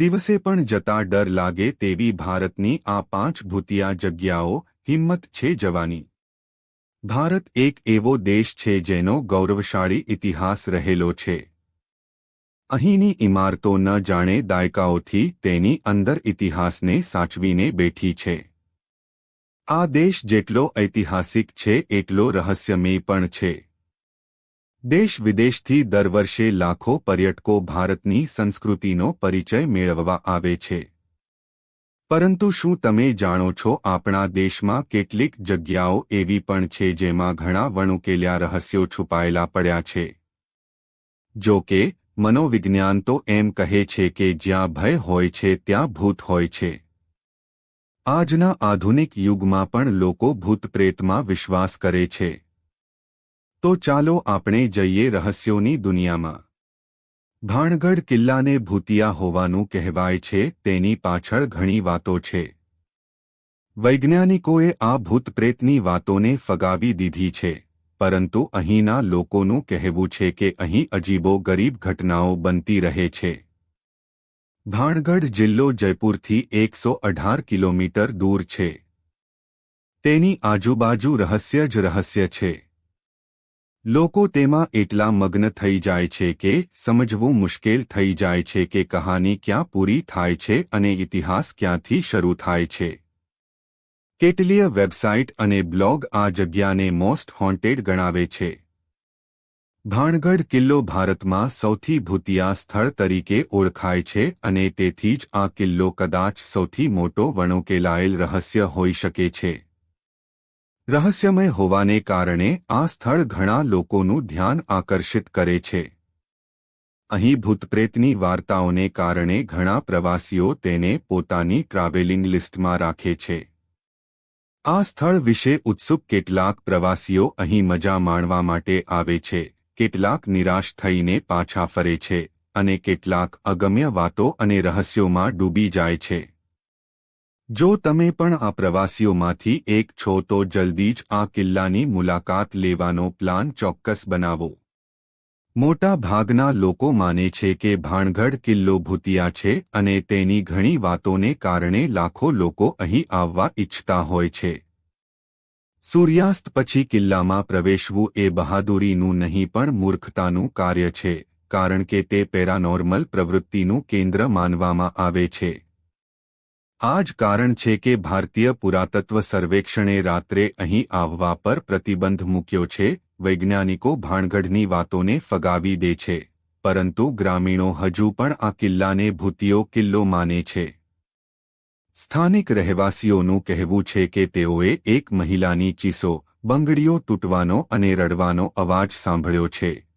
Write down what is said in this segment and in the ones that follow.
દિવસે પણ જતા ડર લાગે તેવી ભારતની આ પાંચ ભૂતિયા જગ્યાઓ હિંમત છે જવાની. ભારત એક એવો દેશ છે જેનો ગૌરવશાળી ઇતિહાસ રહેલો છે. અહીંની ઇમારતો ન જાણે દાયકાઓથી તેની અંદર ઇતિહાસને સાચવીને બેઠી છે. આ દેશ જેટલો ઐતિહાસિક છે, એટલો રહસ્યમય પણ છે. દેશ વિદેશથી દર વર્ષે લાખો પર્યટકો ભારતની સંસ્કૃતિનો પરિચય મેળવવા આવે છે. પરંતુ શું તમે જાણો છો આપણા દેશમાં કેટલીક જગ્યાઓ એવી પણ છે જેમાં ઘણા વણુકેલ્યા રહસ્યો છુપાયેલા પડ્યા છે? જો કે, મનોવિજ્ઞાન તો એમ કહે છે કે જ્યાં ભય હોય છે ત્યાં ભૂત હોય છે. આજના આધુનિક યુગમાં પણ લોકો ભૂતપ્રેતમાં વિશ્વાસ કરે છે. તો ચાલો આપણે જઈએ રહસ્યોની દુનિયામાં. ભાણગઢ કિલ્લાને ભૂતિયા હોવાનું કહેવાય છે, તેની પાછળ ઘણી વાતો છે. વૈજ્ઞાનિકોએ આ ભૂતપ્રેતની વાતોને ફગાવી દીધી છે, પરંતુ અહીંના લોકોનું કહેવું છે કે અહીં અજીબો ગરીબ ઘટનાઓ બનતી રહે છે. ભાણગઢ જિલ્લો જયપુરથી એકસો અઢાર કિલોમીટર દૂર છે. તેની આજુબાજુ રહસ્ય જ રહસ્ય છે. લોકો તેમાં એટલા મગ્ન થઈ જાય છે કે સમજવું મુશ્કેલ થઈ જાય છે કે કહાની ક્યાં પૂરી થાય છે અને ઇતિહાસ ક્યાંથી શરૂ થાય છે. કેટલીય વેબસાઇટ અને બ્લોગ આ જગ્યાને મોસ્ટ હોન્ટેડ ગણાવે છે. ભાણગઢ કિલ્લો ભારતમાં સૌથી ભૂતિયા સ્થળ તરીકે ઓળખાય છે અને તેથી જ આ કિલ્લો કદાચ સૌથી મોટો વણોકેલાયેલ રહસ્ય હોઈ શકે છે. રહસ્યમય હોવાને કારણે આ સ્થળ ઘણા લોકોનું ધ્યાન આકર્ષિત કરે છે. અહીં ભૂતપ્રેતની વાર્તાઓને કારણે ઘણા પ્રવાસીઓ તેને પોતાની ટ્રાવેલિંગ લિસ્ટમાં રાખે છે. આ સ્થળ વિશે ઉત્સુક કેટલાક પ્રવાસીઓ અહીં મજા માણવા માટે આવે છે, કેટલાક નિરાશ થઈને પાછા ફરે છે, અને કેટલાક અગમ્ય વાતો અને રહસ્યોમાં ડૂબી જાય છે. જો તમે પણ આ પ્રવાસીઓમાંથી એક છો તો જલ્દી જ આ કિલ્લાની મુલાકાત લેવાનો પ્લાન ચોક્કસ બનાવો. મોટા ભાગના લોકો માને છે કે ભાણગઢ કિલ્લો ભૂતિયા છે અને તેની ઘણી વાતોને કારણે લાખો લોકો અહીં આવવા ઇચ્છતા હોય છે. સૂર્યાસ્ત પછી કિલ્લામાં પ્રવેશવું એ બહાદુરીનું નહીં પણ મૂર્ખતાનું કાર્ય છે, કારણ કે તે પેરાનોર્મલ પ્રવૃત્તિનું કેન્દ્ર માનવામાં આવે છે. આ જ કારણ છે કે ભારતીય પુરાતત્વ સર્વેક્ષણે રાત્રે અહીં આવવા પર પ્રતિબંધ મૂક્યો છે, વૈજ્ઞાનિકો ભાણગઢની વાતોને ફગાવી દે છે, પરંતુ ગ્રામીણો હજુ પણ આ કિલ્લાને ભૂતિયો કિલ્લો માને છે. સ્થાનિક રહેવાસીઓનું કહેવું છે કે તેઓએ એક મહિલાની ચીસો, બંગડીઓ તૂટવાનો અને રડવાનો અવાજ સાંભળ્યો છે.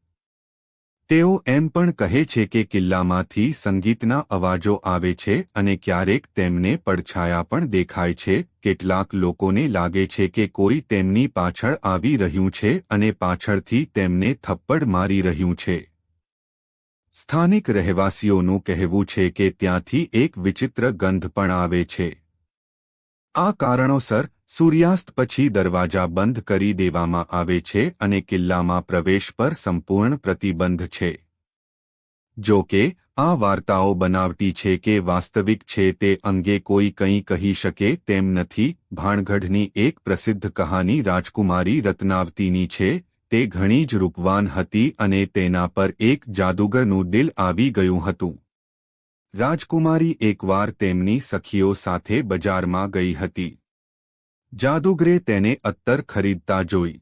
તેઓ એમ પણ કહે છે કે કિલ્લામાંથી સંગીતના અવાજો આવે છે અને ક્યારેક તેમને પડછાયા પણ દેખાય છે. કેટલાક લોકોને લાગે છે કે કોઈ તેમની પાછળ આવી રહ્યું છે અને પાછળથી તેમને થપ્પડ મારી રહ્યું છે. સ્થાનિક રહેવાસીઓનું કહેવું છે કે ત્યાંથી એક વિચિત્ર ગંધ પણ આવે છે. આ કારણોસર સૂર્યાસ્ત પછી દરવાજા બંધ કરી દેવામાં આવે છે અને કિલ્લામાં પ્રવેશ પર સંપૂર્ણ પ્રતિબંધ છે. જો કે, આ વાર્તાઓ બનાવટી છે કે વાસ્તવિક છે તે અંગે કોઈ કંઈ કહી શકે તેમ નથી, ભાણગઢની એક પ્રસિદ્ધ કહાની રાજકુમારી રત્નાવતીની છે, તે ઘણી જ રૂપવાન હતી અને તેના પર એક જાદુગરનું દિલ આવી ગયું હતું. રાજકુમારી એકવાર તેમની સખીઓ સાથે બજારમાં ગઈ હતી. જાદુગરે તેને અત્તર ખરીદતા જોઈ.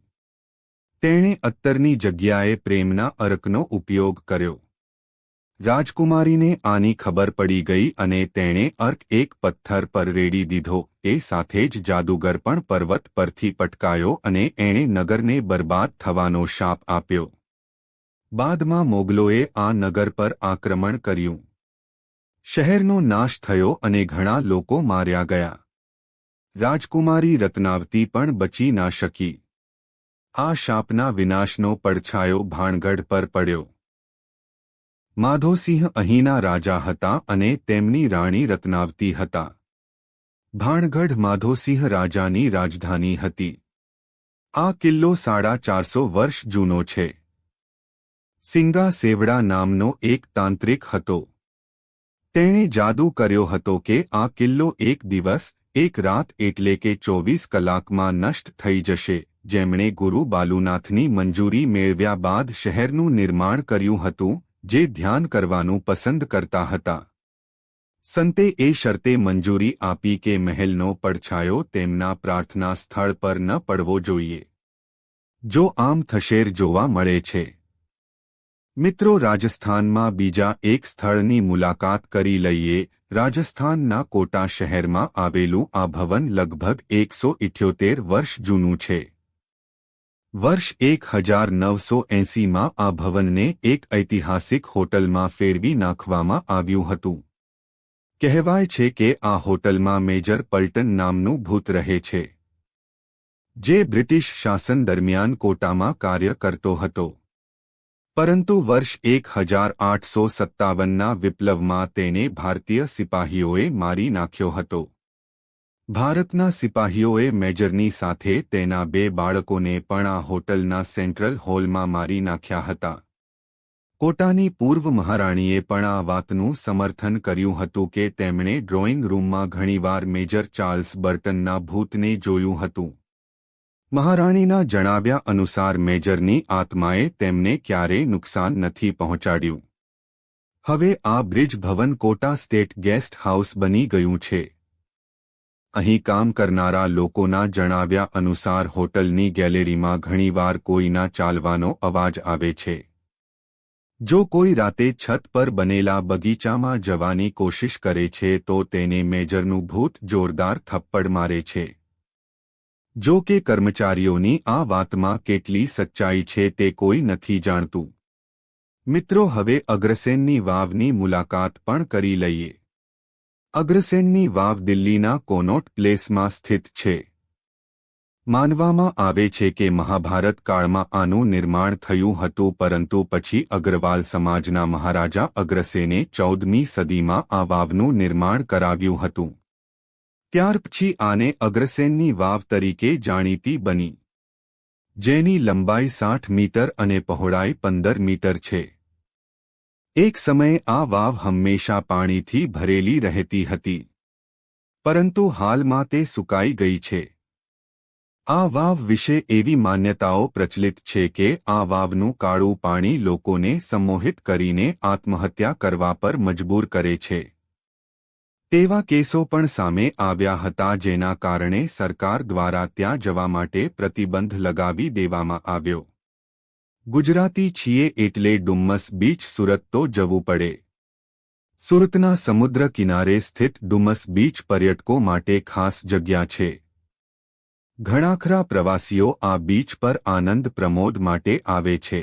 તેણે અત્તરની જગ્યાએ પ્રેમના અર્કનો ઉપયોગ કર્યો. રાજકુમારીને આની ખબર પડી ગઈ અને તેણે અર્ક એક પથ્થર પર રેડી દીધો, એ સાથે જ જાદુગર પણ પર્વત પરથી પટકાયો અને એણે નગરને બરબાદ થવાનો શાપ આપ્યો. બાદમાં મોગલોએ આ નગર પર આક્રમણ કર્યું. શહેરનો નાશ થયો અને ઘણા લોકો માર્યા ગયા. રાજકુમારી રત્નાવતી પણ બચી ના શકી. આ શાપના વિનાશનો પડછાયો ભાણગઢ પર પડ્યો. માધોસિંહ અહીંના રાજા હતા અને તેમની રાણી રત્નાવતી હતા. ભાણગઢ માધોસિંહ રાજાની રાજધાની હતી. આ કિલ્લો સાડા ચારસો વર્ષ જૂનો છે. સિંગા સેવડા નામનો એક તાંત્રિક હતો. તેણે જાદુ કર્યો હતો કે આ કિલ્લો એક દિવસ એક રાત એટલે કે ચોવીસ કલાકમાં નષ્ટ થઈ જશે, જેમણે ગુરુ બાલુનાથની મંજૂરી મેળવ્યા બાદ શહેરનું નિર્માણ કર્યું હતું, જે ધ્યાન કરવાનું પસંદ કરતા હતા. સંતે એ શરતે મંજૂરી આપી કે મહેલનો પડછાયો તેમના પ્રાર્થના સ્થળ પર ન પડવો જોઈએ. જો આમ થશેર જોવા મળે છે. મિત્રો, રાજસ્થાનમાં બીજા એક સ્થળની મુલાકાત કરી લઈએ. રાજસ્થાનના કોટા શહેરમાં આવેલું આ ભવન લગભગ એકસો ઇઠ્યોતેર વર્ષ જૂનું છે. વર્ષ એક હજાર નવસો એંસીમાં આ ભવનને એક ઐતિહાસિક હોટલમાં ફેરવી નાખવામાં આવ્યું હતું. કહેવાય છે કે આ હોટલમાં મેજર પલ્ટન નામનું ભૂત રહે છે, જે બ્રિટિશ શાસન દરમિયાન કોટામાં કાર્ય કરતો હતો. પરંતુ વર્ષ એક હજાર આઠસો સત્તાવનના વિપ્લવમાં તેને ભારતીય સિપાહીઓએ મારી નાખ્યો હતો. ભારતના સિપાહીઓએ મેજરની સાથે તેના બે બાળકોને પણ આ હોટલના સેન્ટ્રલ હોલમાં મારી નાખ્યા હતા. કોટાની પૂર્વ મહારાણીએ પણ આ વાતનું સમર્થન કર્યું હતું કે તેમણે ડ્રોઈંગ રૂમમાં ઘણીવાર મેજર ચાર્લ્સ બર્ટનના ભૂતને જોયું હતું. મહારાણીના જણાવ્યા અનુસાર મેજરની આત્માએ તેમને ક્યારેય નુકસાન નથી પહોંચાડ્યું. હવે આ Brij Bhavan Kota state guest house બની ગયું છે. અહીં કામ કરનારા લોકોના જણાવ્યા અનુસાર હોટલની ગેલેરીમાં ઘણીવાર કોઈના ચાલવાનો અવાજ આવે છે. જો કોઈ રાતે છત પર બનેલા બગીચામાં જવાની કોશિશ કરે છે તો તેને મેજરનું ભૂત જોરદાર થપ્પડ મારે છે. જો કે કર્મચારીઓની આ વાતમાં કેટલી સચ્ચાઈ છે તે કોઈ નથી જાણતું. મિત્રો, હવે અગ્રસેનની વાવની મુલાકાત પણ કરી લઈએ. અગ્રસેનની વાવ દિલ્હીના કોનોટ પ્લેસમાં સ્થિત છે. માનવામાં આવે છે કે મહાભારત કાળમાં આનું નિર્માણ થયું હતું, પરંતુ પછી અગ્રવાલ સમાજના મહારાજા અગ્રસેને ચૌદમી સદીમાં આ વાવનું નિર્માણ કરાવ્યું હતું. ત્યાર પછી આને અગ્રસેનની વાવ તરીકે જાણીતી બની. જેની લંબાઈ સાઠ મીટર અને પહોળાઈ પંદર મીટર છે. એક સમયે આ વાવ હંમેશા પાણીથી ભરેલી રહેતી હતી. પરંતુ હાલમાં તે સુકાઈ ગઈ છે. આ વાવ વિશે એવી માન્યતાઓ પ્રચલિત છે કે આ વાવનું કાળું પાણી લોકોને સંમોહિત કરીને આત્મહત્યા કરવા પર મજબૂર કરે છે. તેવા કેસો પણ સામે આવ્યા હતા જેના કારણે સરકાર દ્વારા ત્યાં જવા માટે પ્રતિબંધ લગાવી દેવામાં આવ્યો. ગુજરાતી છીએ એટલે ડુમ્મસ બીચ સુરત તો જવું પડે. સુરતના સમુદ્ર કિનારે સ્થિત ડુમ્મસ બીચ પર્યટકો માટે ખાસ જગ્યા છે. ઘણાખરા પ્રવાસીઓ આ બીચ પર આનંદ પ્રમોદ માટે આવે છે.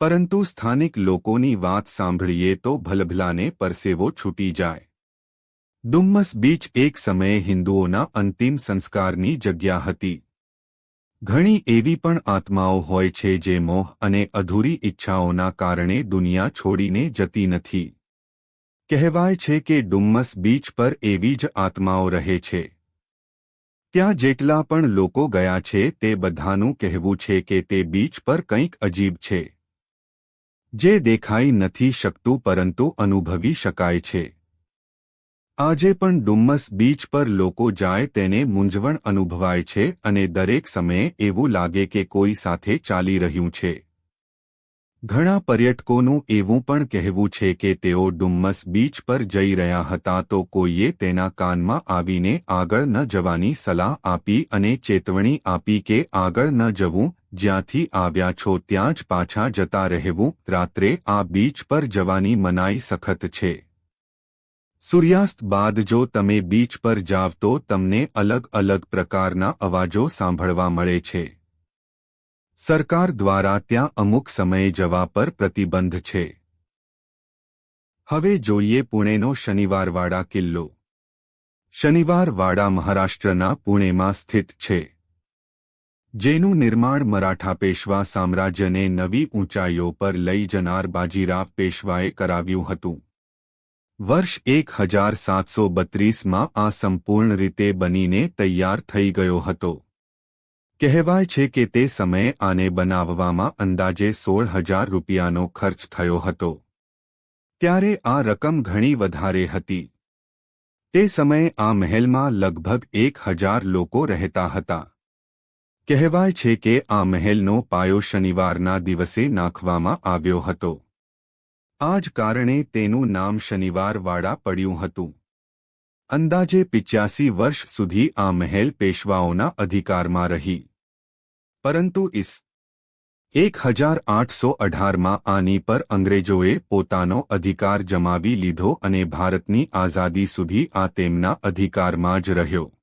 પરંતુ સ્થાનિક લોકોની વાત સાંભળીએ તો ભલભલાને પરસેવો છૂટી જાય. ડુમ્મસ બીચ એક સમયે હિન્દુઓના અંતિમ સંસ્કારની જગ્યા હતી. ઘણી એવી પણ આત્માઓ હોય છે જે મોહ અને અધૂરી ઇચ્છાઓના કારણે દુનિયા છોડીને જતી નથી. કહેવાય છે કે ડુમ્મસ બીચ પર એવી જ આત્માઓ રહે છે. ત્યાં જેટલા પણ લોકો ગયા છે તે બધાનું કહેવું છે કે તે બીચ પર કંઈક અજીબ છે. જે દેખાઈ નથી શકતું પરંતુ અનુભવી શકાય છે. આજે પણ ડુમ્મસ બીચ પર લોકો જાય તેને મૂંઝવણ અનુભવાય છે અને દરેક સમયે એવું લાગે કે કોઈ સાથે ચાલી રહ્યું છે. ઘણા પર્યટકોનું એવું પણ કહેવું છે કે તેઓ ડુમ્મસ બીચ પર જઈ રહ્યા હતા તો કોઈએ તેના કાનમાં આવીને આગળ ન જવાની સલાહ આપી અને ચેતવણી આપી કે આગળ ન જવું, જ્યાંથી આવ્યા છો ત્યાં જ પાછા જતા રહેવું, રાત્રે આ બીચ પર જવાની મનાઈ સખત છે. સૂર્યાસ્ત બાદ જો તમે બીચ પર જાવ તો તમને અલગ અલગ પ્રકારના અવાજો સાંભળવા મળે છે. સરકાર દ્વારા ત્યાં અમુક સમયે જવા પર પ્રતિબંધ છે. હવે જોઈએ પુણેનો શનિવારવાડા કિલ્લો. શનિવારવાડા મહારાષ્ટ્રના પુણેમાં સ્થિત છે. જેનું નિર્માણ મરાઠા પેશવા સામ્રાજ્યને નવી ઊંચાઈઓ પર લઈ જનાર બાજીરાવ પેશવાએ કરાવ્યું હતું. વર્ષ એક હજાર સાતસો બત્રીસમાં આ સંપૂર્ણ રીતે બનીને તૈયાર થઈ ગયો હતો. કહેવાય છે કે તે સમયે આને બનાવવામાં અંદાજે સોળ હજાર રૂપિયાનો ખર્ચ થયો હતો. ત્યારે આ રકમ ઘણી વધારે હતી. તે સમયે આ મહેલમાં લગભગ એક હજાર લોકો રહેતા હતા. કહેવાય છે કે આ મહેલનો પાયો શનિવારના દિવસે નાખવામાં આવ્યો હતો. આ જ કારણે તેનું નામ શનિવારવાડા પડ્યું હતું. અંદાજે પિચ્યાસી વર્ષ સુધી આ મહેલ પેશવાઓના અધિકારમાં રહી. પરંતુ ઇસ. એક હજાર આઠસો અઢારમાં આની પર અંગ્રેજોએ પોતાનો અધિકાર જમાવી લીધો અને ભારતની આઝાદી સુધી આ તેમના અધિકારમાં જ રહ્યો.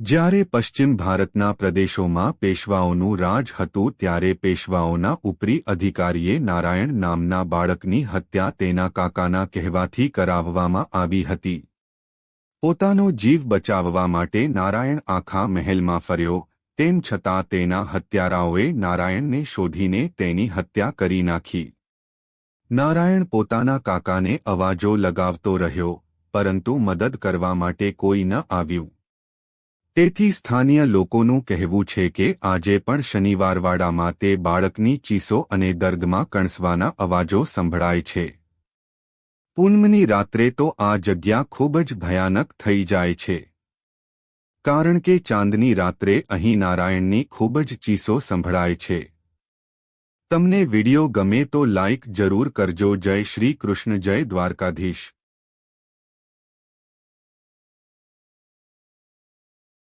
જ્યારે પશ્ચિમ ભારતના પ્રદેશોમાં પેશવાઓનું રાજ હતું ત્યારે પેશવાઓના ઉપરી અધિકારીએ નારાયણ નામના બાળકની હત્યા તેના કાકાના કહેવાથી કરાવવામાં આવી હતી. પોતાનો જીવ બચાવવા માટે નારાયણ આખા મહેલમાં ફર્યો, તેમ છતાં તેના હત્યારાઓએ નારાયણને શોધીને તેની હત્યા કરી નાખી. નારાયણ પોતાના કાકાને અવાજો લગાવતો રહ્યો, પરંતુ મદદ કરવા માટે કોઈ ન આવ્યું. તેથી સ્થાનીય લોકોનું કહેવું છે કે આજે પણ શનિવારવાડામાં તે બાળકની ચીસો અને દર્દમાં કણસવાના અવાજો સંભળાય છે. પૂનમની રાત્રે તો આ જગ્યા ખૂબ જ ભયાનક થઈ જાય છે. કારણ કે ચાંદની રાત્રે અહીં નારાયણની ખૂબ જ ચીસો સંભળાય છે. તમને વિડિયો ગમે તો લાઇક જરૂર કરજો. જય શ્રી કૃષ્ણ. જય દ્વારકાધીશ.